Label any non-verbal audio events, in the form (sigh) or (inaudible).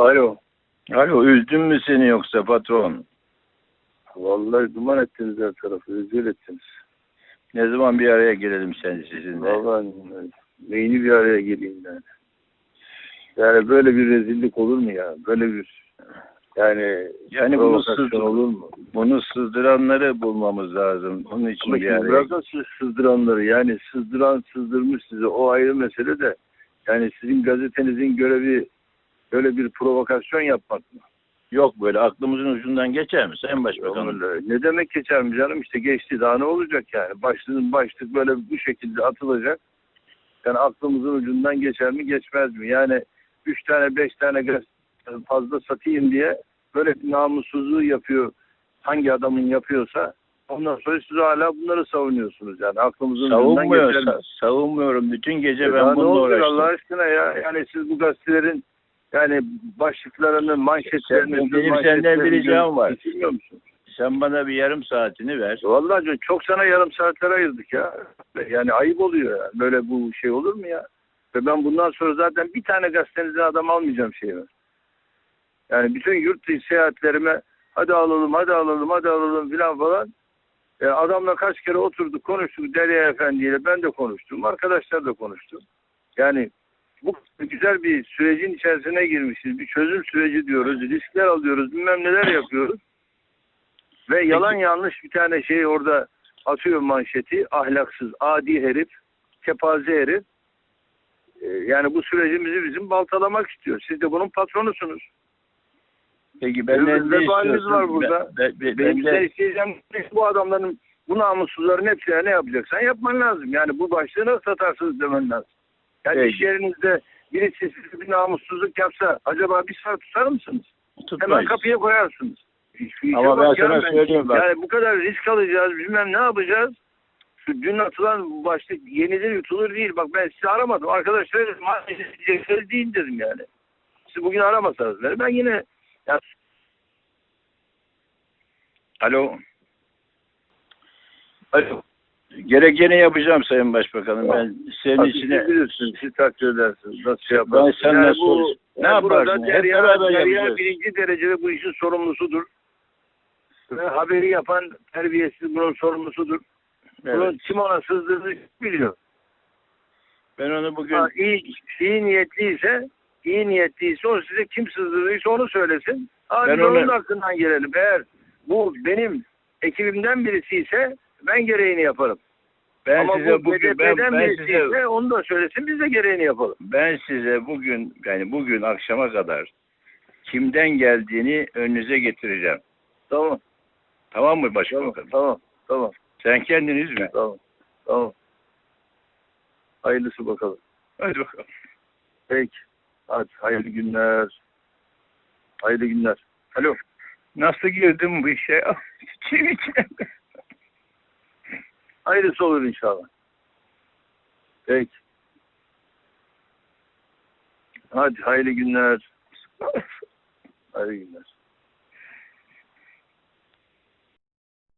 Alo. Alo üzdün mü seni yoksa patron? Vallahi duman ettiniz her tarafı. Rezil ettiniz. Ne zaman bir araya gelelim sen sizinle? Vallahi neyini bir araya geleyim yani. Yani böyle bir rezillik olur mu ya? Böyle bir yani Yani bunu, provokasyon sızdır, olur mu? bunu sızdıranları bulmamız lazım. Onun için Ama bir araya bırakın siz sızdıranları. Yani sızdıran sızdırmış size. O ayrı mesele de. Yani sizin gazetenizin görevi böyle bir provokasyon yapmak mı? Yok böyle aklımızın ucundan geçer mi Sayın Başbakanım? Öyle. Ne demek geçer mi canım? İşte geçti daha ne olacak yani? Başlığın başlık böyle bu şekilde atılacak. Yani aklımızın ucundan geçer mi geçmez mi? Yani üç tane beş tane fazla satayım diye böyle namussuzluğu yapıyor. Mi adamın yapıyorsa ondan sonra siz hala bunları savunuyorsunuz yani aklımızın ucundan Savunmuyor, geçer mi? sa- savunmuyorum. Bütün gece Ya ben ne bununla uğraştım. Allah aşkına ya? Yani siz bu gazetelerin yani başlıklarını, manşetlerini, Benim senden bir ricam var. Musun? Sen bana bir yarım saatini ver. Vallahi çok sana yarım saatler ayırdık ya. Yani ayıp oluyor ya. Böyle bu şey olur mu ya? Ve ben bundan sonra zaten bir tane gazetenizden adam almayacağım şeyime. Yani bütün yurt dışı seyahatlerime hadi alalım, hadi alalım, hadi alalım filan falan. E, adamla kaç kere oturduk, konuştuk Derya Efendi ile. Ben de konuştum, arkadaşlar da konuştu. Yani bu güzel bir sürecin içerisine girmişiz. Bir çözüm süreci diyoruz, riskler alıyoruz, bilmem neler yapıyoruz. Ve yalan yanlış bir tane şey orada atıyor manşeti. Ahlaksız, adi herif, kepaze herif. Ee, yani bu sürecimizi bizim baltalamak istiyor. Siz de bunun patronusunuz. Peki benden ne valimiz istiyorsun? var burada. Ben, ben, ben, ben isteyeceğim bu adamların, bu namussuzların hepsine ne yapacaksan yapman lazım. Yani bu başlığı nasıl satarsınız demen lazım. Yani Peki. iş yerinizde birisi size bir namussuzluk yapsa acaba bir saat tutar mısınız? Hemen tutmayız. kapıya koyarsınız. Hiçbir Ama ben sana söyleyeyim bak. Yani bu kadar risk alacağız, bilmem ne yapacağız. Şu dün atılan başlık yenilir yutulur değil. Bak ben sizi aramadım. Arkadaşlar dedim, maalesef değil dedim yani. Siz bugün aramasanız beni. Ben yine ya, Alo. Alo. Gerekeni yapacağım Sayın Başbakanım. Ben senin Tabii içine... siz takdir edersiniz. Nasıl şey Ben yaparsınız? seninle Yani soruş- bu, Ne yani burada yaparsın? Hep Derya, beraber Derya birinci derecede bu işin sorumlusudur. Ve haberi yapan terbiyesiz bunun sorumlusudur. Bunun Evet. kim ona sızdırdığını biliyor. Ben onu bugün Ha, iyi, iyi niyetliyse iyi niyetliyse o size kim sızdırdıysa onu söylesin. Ha, Ben onun onu- hakkından gelelim. Eğer bu benim ekibimden birisi ise ben gereğini yaparım. Ben Ama size bu bugün ben, ben size onu da söylesin biz de gereğini yapalım. ben size bugün yani bugün akşama kadar kimden geldiğini önünüze getireceğim. Tamam. Tamam mı Tamam. başbakanım? Tamam. Tamam. Sen kendin üzme. Tamam. Tamam. Hayırlısı bakalım. Hadi bakalım. Peki. Hadi hayırlı günler. Hayırlı günler. Alo. Nasıl girdim bu işe? (laughs) İçim içine. Hayırlısı olur inşallah. Peki. Hadi hayırlı günler. Hayırlı günler.